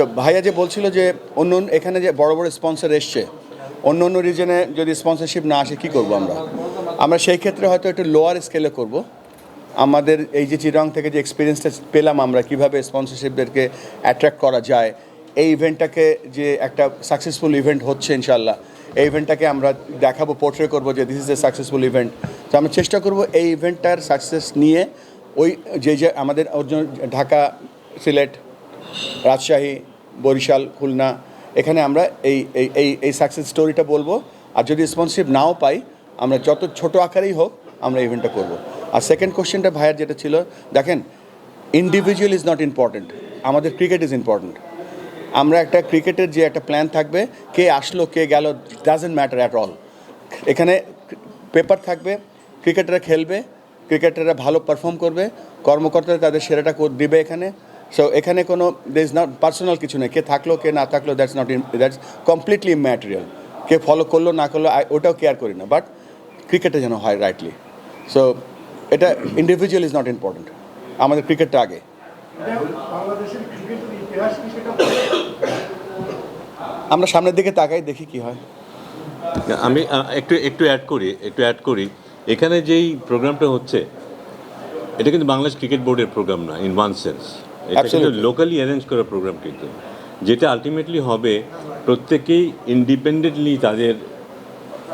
তো ভাইয়া যে বলছিল যে অন্য এখানে যে বড় বড় স্পন্সর এসছে, অন্য অন্য রিজনে যদি স্পন্সরশিপ না আসে, কি করব আমরা? আমরা সেই ক্ষেত্রে হয়তো একটু লোয়ার স্কেলে করব। আমাদের এই যে চিরং থেকে যে এক্সপিরিয়েন্সটা পেলাম আমরা, কীভাবে স্পন্সরশিপদেরকে অ্যাট্রাক্ট করা যায়, এই ইভেন্টটাকে যে একটা সাকসেসফুল ইভেন্ট হচ্ছে ইনশাল্লাহ এই ইভেন্টটাকে আমরা দেখাবো পোর্ট্রে করব যে this is a successful event তো আমরা চেষ্টা করব এই ইভেন্টটার সাকসেস নিয়ে ওই যে যে আমাদের ঢাকা, সিলেট, রাজশাহী বরিশাল, খুলনা, এখানে আমরা এই এই এই সাকসেস স্টোরিটা বলব। আর যদি স্পন্সরশিপ নাও পাই, আমরা যত ছোট আকারেই হোক আমরা ইভেন্টটা করব। আর সেকেন্ড কোশ্চেনটা ভাইয়ের যেটা ছিল, দেখেন ইন্ডিভিজুয়াল ইজ নট ইম্পর্ট্যান্ট আমাদের ক্রিকেট ইজ ইম্পর্ট্যান্ট আমরা একটা ক্রিকেটের যে একটা প্ল্যান থাকবে, কে আসলো, কে গেল ডাজেন্ট ম্যাটার অ্যাট অল এখানে পেপার থাকবে ক্রিকেটাররা খেলবে ক্রিকেটাররা ভালো পারফর্ম করবে, কর্মকর্তারা তাদের সেরাটা দিবে এখানে। সো এখানে কোনো দের ইজ নট পার্সোনাল কিছু নেই। কে থাকল কে না থাকল that's not in that's completely material K follow করল না করল ওটাও কেয়ার করি না। বাট ক্রিকেটে যেন হয় রাইটলি সো এটা ইন্ডিভিজুয়াল ইজ নট ইম্পর্ট্যান্ট আমাদের ক্রিকেটটা আগে। বাংলাদেশের ক্রিকেটের ইতিহাস কি সেটা আমরা সামনের দিকে তাকাই দেখি কি হয়। আমি একটু একটু অ্যাড করি একটু অ্যাড করি। এখানে যেই প্রোগ্রামটা হচ্ছে এটা কিন্তু বাংলাদেশ ক্রিকেট বোর্ডের প্রোগ্রাম না in one sense. Locally arrange করা প্রোগ্রাম কিন্তু। যেটা আলটিমেটলি হবে প্রত্যেকেই ইন্ডিপেন্ডেন্টলি তাদের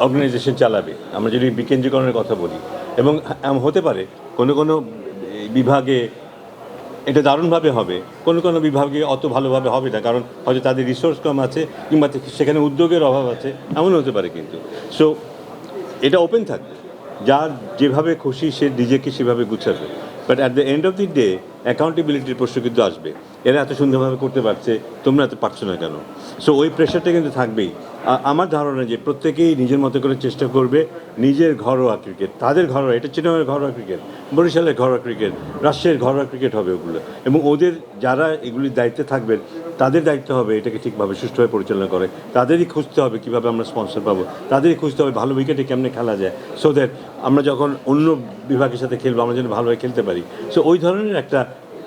অর্গানাইজেশন চালাবে। আমরা যদি বিকেন্দ্রীকরণের কথা বলি এবং হতে পারে কোনো কোনো বিভাগে এটা দারুণভাবে হবে কোনো কোনো বিভাগে অত ভালোভাবে হবে না কারণ হয়তো তাদের রিসোর্স কম আছে কিংবা সেখানে উদ্যোগের অভাব আছে এমন হতে পারে কিন্তু। সো এটা ওপেন থাকবে। যার যেভাবে খুশি সে নিজেকে সেভাবে গুছাবে। But at the end of the day অ্যাকাউন্টেবিলিটির প্রশ্ন কিন্তু আসবে। এরা এত সুন্দরভাবে করতে পারছে, তোমরা এত পারছ না কেন? সো ওই প্রেশারটা কিন্তু থাকবেই। আমার ধারণা যে প্রত্যেকেই নিজের মতো করে চেষ্টা করবে নিজের ঘরোয়া ক্রিকেট তাদের ঘরোয়া, এটা চিনামের ঘরোয়া ক্রিকেট বরিশালের ঘরোয়া ক্রিকেট রাজশাহীর ঘরোয়া ক্রিকেট হবে ওগুলো। এবং ওদের যারা এগুলির দায়িত্বে থাকবেন, তাদের দায়িত্ব হবে এটাকে ঠিকভাবে সুষ্ঠুভাবে পরিচালনা করে। তাদেরই খুঁজতে হবে কীভাবে আমরা স্পন্সর পাবো। তাদেরই খুঁজতে হবে ভালো উইকেটে কেমনে খেলা যায়। সো দ্যাট আমরা যখন অন্য বিভাগের সাথে খেলব, আমরা যেন ভালোভাবে খেলতে পারি। সো ওই ধরনের একটা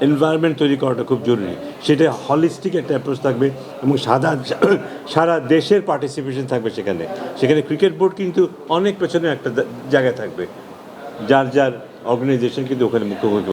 এনভায়রনমেন্ট তৈরি করাটা খুব জরুরি। সেটা হলিস্টিক একটা অ্যাপ্রোচ থাকবে এবং সাদা সারা দেশের পার্টিসিপেশন থাকবে সেখানে। সেখানে ক্রিকেট বোর্ড কিন্তু অনেক পেছনে একটা জায়গায় থাকবে। যার যার অর্গানাইজেশন কিন্তু ওখানে মুখ্য